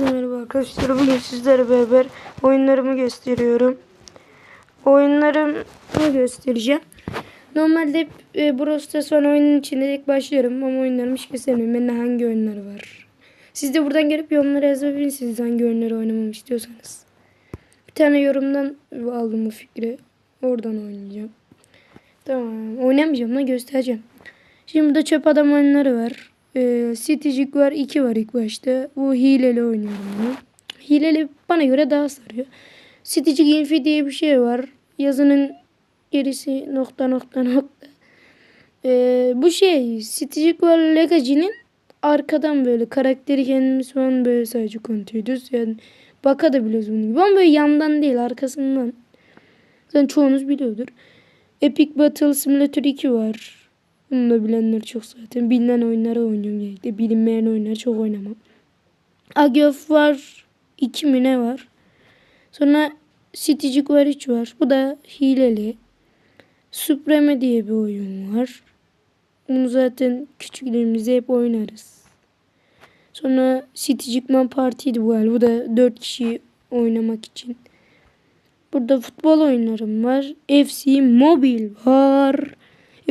Herkese merhaba arkadaşlar. Bugün sizlere beraber oyunlarımı gösteriyorum. Oyunlarımı göstereceğim. Normalde e, Brawl Stars falan oyunun içinde direkt başlıyorum ama oyunlarımı hiç göstermiyorum. Bende hangi oyunlar var. Siz de buradan gelip yorumlara yazabilirsiniz hangi oyunları oynamamı istiyorsanız. Bir tane yorumdan aldım bu fikri. Oradan oynayacağım. Tamam. Oynamayacağım da göstereceğim. Şimdi burada çöp adam oyunları var. Citycik var. 2 var ilk başta. Bu hileli oynuyorum bunu. Hileli bana göre daha sarıyor. Citycik Infi diye bir şey var. Yazının gerisi nokta nokta nokta. Ee, bu şey Citycik var Legacy'nin arkadan böyle karakteri kendimiz falan böyle sadece kontuyoruz. Yani bakabiliyoruz bunun gibi. Ama böyle yandan değil arkasından. Zaten çoğunuz biliyordur. Epic Battle Simulator 2 var. Bunu da bilenler çok zaten. Bilinen oyunları oynuyorum genellikle. Bilinmeyen oyunları çok oynamam. Agiof var. 2 mi ne var? Sonra Citycik var 3 var. Bu da hileli. Supreme diye bir oyun var. Bunu zaten küçüklerimizde hep oynarız. Sonra Citycikman Parti'ydi bu galiba. Bu da 4 kişi oynamak için. Burada futbol oyunlarım var. FC Mobile var.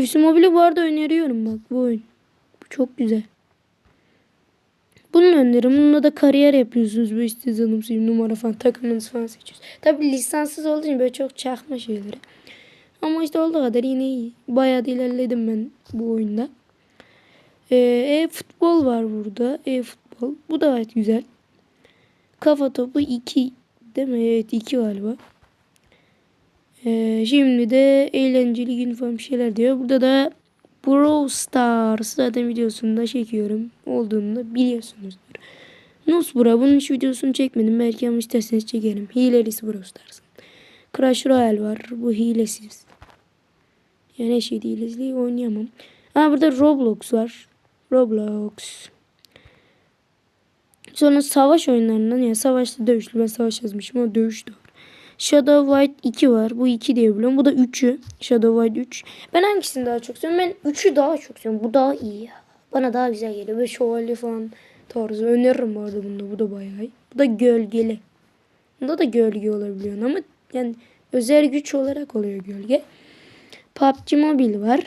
FC Mobile'i bu arada öneriyorum bak bu oyun. Bu çok güzel. Bunun öneririm. Bununla da kariyer yapıyorsunuz. Bu işte zanımsıyım numara falan takımınız falan seçiyorsunuz. Tabi lisanssız olduğu için böyle çok çakma şeyleri. Ama işte olduğu kadar yine iyi. Bayağı da ilerledim ben bu oyunda. Ee, e-futbol var burada. E-futbol. Bu da gayet güzel. Kafa topu 2 değil mi? Evet 2 galiba. Ee, şimdi de eğlenceli gün falan bir şeyler diyor. Burada da Brawl Stars zaten videosunu da çekiyorum. Olduğunu da biliyorsunuzdur. Nusbura bunun hiç videosunu çekmedim. Belki ama isterseniz çekerim. Hilelisi Brawl Stars. Crash Royale var. Bu hilesiz. Yani her şeyde hilesiz oynayamam. Ha burada Roblox var. Roblox. Sonra savaş oyunlarından yani savaşta dövüşlü ben savaş yazmışım ama dövüş de var. Shadow White 2 var. Bu 2 diye biliyorum. Bu da 3'ü. Shadow White 3. Ben hangisini daha çok seviyorum? Ben 3'ü daha çok seviyorum. Bu daha iyi ya. Bana daha güzel geliyor. Böyle şövalye falan tarzı. Öneririm bu arada bunda. Bu da bayağı iyi. Bu da gölgeli. Bunda da gölge olabiliyor ama yani özel güç olarak oluyor gölge. PUBG Mobile var.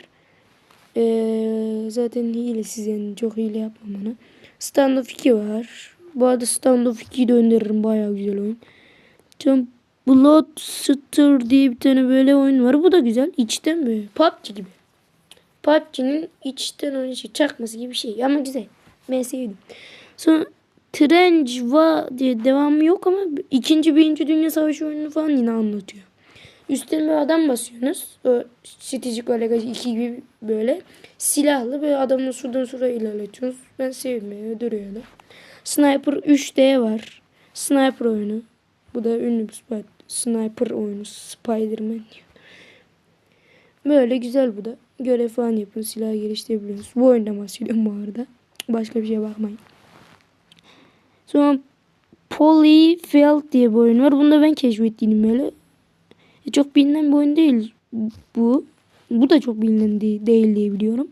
Ee, zaten hilesiz yani çok hile yapmam bana. Standoff 2 var. Bu arada Standoff 2'yi de öneririm. Bayağı güzel oyun. Tam Bloodsutter diye bir tane böyle oyun var. Bu da güzel. İçten böyle. PUBG gibi. PUBG'nin içten oynayışı çakması gibi bir şey. Ama güzel. Ben sevdim. Sonra Trenchva diye devamı yok ama ikinci birinci dünya savaşı oyunu falan yine anlatıyor. Üstüne bir adam basıyorsunuz. O Citycik Legacy 2 gibi böyle silahlı böyle adamı sudan sura ilerletiyorsunuz. Ben sevmiyorum. Duruyor öyle. Sniper 3D var. Sniper oyunu. Bu da ünlü bir sniper oyunu. Spiderman. Böyle güzel bu da. Görev falan yapın. Silah geliştirebiliyorsunuz. Bu oyunda bahsediyorum bu arada. Başka bir şeye bakmayın. Sonra Polyfield diye bir oyun var. Bunu da ben keşfettiğim böyle. E, çok bilinen bir oyun değil bu. Bu da çok bilinen değil, değil diye biliyorum.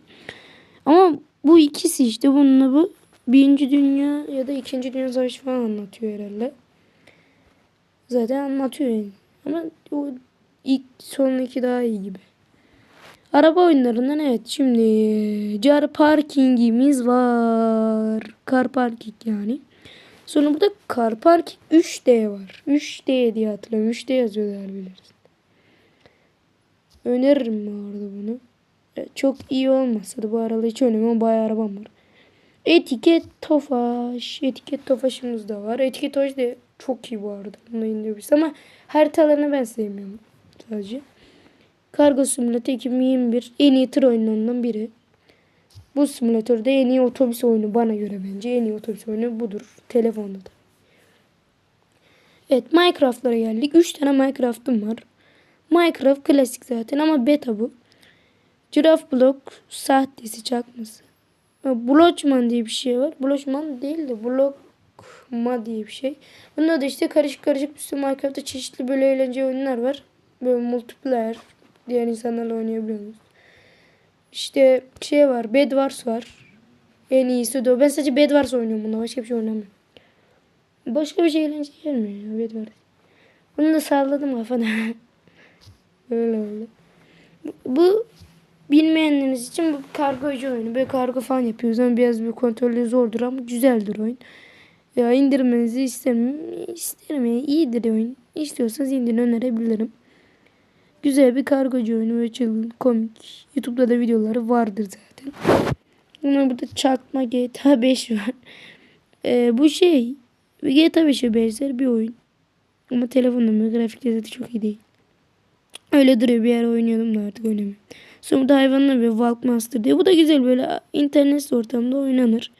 Ama bu ikisi işte bununla bu Birinci Dünya ya da İkinci Dünya Savaşı falan anlatıyor herhalde. Zaten anlatıyor yani. Ama o ilk son iki daha iyi gibi. Araba oyunlarından evet şimdi car parkingimiz var. Car parking yani. Sonra burada car parking 3D var. 3D diye hatırlıyorum. 3D yazıyorlar bilirsin. Öneririm bu arada bunu. Çok iyi olmasa da bu arada hiç oynamam. Bayağı arabam var. Etiket Tofaş. Etiket Tofaş'ımız da var. Etiket Tofaş da çok iyi bu arada. Bunu indirebiliriz ama haritalarını ben sevmiyorum sadece. Kargo Simulator 2021 en iyi tır oyunlarından biri. Bu simülatörde en iyi otobüs oyunu bana göre bence. En iyi otobüs oyunu budur. Telefonda da. Evet Minecraft'lara geldik. 3 tane Minecraft'ım var. Minecraft klasik zaten ama beta bu. Giraffe Block sahtesi çakması. Blochman diye bir şey var. Blochman değil de Blockma diye bir şey. Bunda da işte karışık karışık bir sürü Minecraft'ta çeşitli böyle eğlence oyunlar var. Böyle multiplayer. Diğer insanlarla oynayabiliyorsunuz. İşte şey var. Bedwars var. En iyisi de o. Ben sadece Bedwars oynuyorum bunda. Başka bir şey oynamıyorum. Başka bir şey eğlence gelmiyor ya. Var. Bunu da salladım kafana. Öyle oldu. Bu bilmeyenleriniz için bu kargocu oyunu. Böyle kargo falan yapıyoruz ama biraz bir kontrolü zordur ama güzeldir oyun. Ya indirmenizi isterim. İsterim. İyidir oyun. İstiyorsanız indirin önerebilirim. Güzel bir kargocu oyunu ve çılgın komik. Youtube'da da videoları vardır zaten. Bunlar burada çakma GTA 5 var. Ee, bu şey GTA 5'e benzer bir oyun. Ama telefonla mı grafikleri de çok iyi değil. Öyle duruyor bir ara oynuyordum da artık oynamıyorum. Sonra burada hayvanlar ve Walkmaster diye. Bu da güzel böyle internet ortamda oynanır.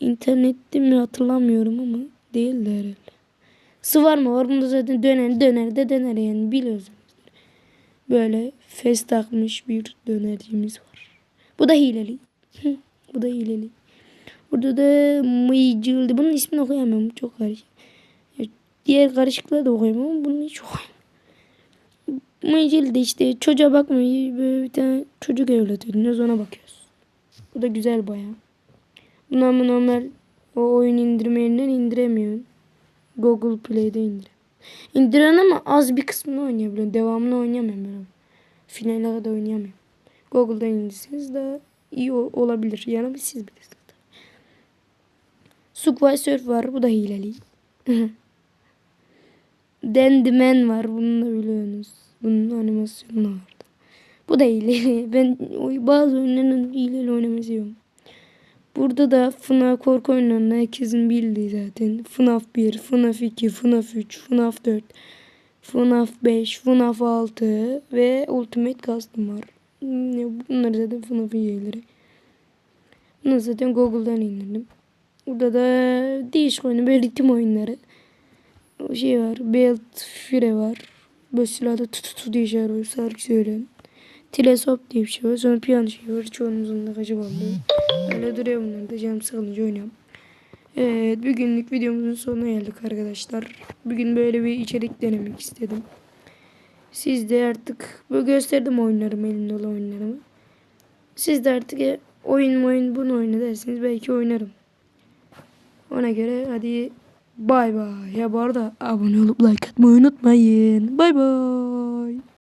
İnternette mi hatırlamıyorum ama değil de herhalde. Mı var? Bunda zaten döner döner de döner yani biliyorsunuz. Böyle fes takmış bir dönercimiz var. Bu da hileli. Bu da hileli. Burada da Mıycıldı. Bunun ismini okuyamıyorum. Çok karışık. Diğer karışıkları da okuyamam ama bunu hiç okuyamam. Mıycıldı işte. Çocuğa bakmayı böyle bir tane çocuk evlatıyoruz. Ona bakıyoruz. Bu da güzel bayağı. Ama normal o oyun indirme yerinden indiremiyorsun. Google Play'de indir. İndiren ama az bir kısmını oynayabiliyorum. Devamını oynayamıyorum. Finale kadar oynayamıyorum. Google'dan indirseniz daha iyi olabilir. Yani siz bilirsiniz. Subway Surf var. Bu da hileli. Dendimen var. Bunu da biliyorsunuz. Bunun animasyonu vardı. Bu da hileli. Ben bazı oyunların hileli oynamayı seviyorum. Burada da FNAF korku oyunlarını herkesin bildiği zaten. FNAF 1, FNAF 2, FNAF 3, FNAF 4, FNAF 5, FNAF 6 ve Ultimate Custom var. Bunlar zaten FNAF'ın üyeleri. Bunları zaten Google'dan indirdim. Burada da değişik oyunu böyle ritim oyunları. O şey var. Belt Fire var. Böyle silahda tututu diye şey var. Şarkı söyleyen. Telesop diye bir şey var. Sonra piyano şey var. Çoğunuzun da kaçı vardı. Öyle duruyor bunlar da. Canım sıkılınca oynuyorum. Evet. Bugünlük videomuzun sonuna geldik arkadaşlar. Bugün böyle bir içerik denemek istedim. Siz de artık böyle gösterdim oyunlarımı elimde olan oyunlarımı. Siz de artık e, oyun oyun bunu oyna derseniz belki oynarım. Ona göre hadi bay bay. Ya bu arada abone olup like atmayı unutmayın. Bay bay.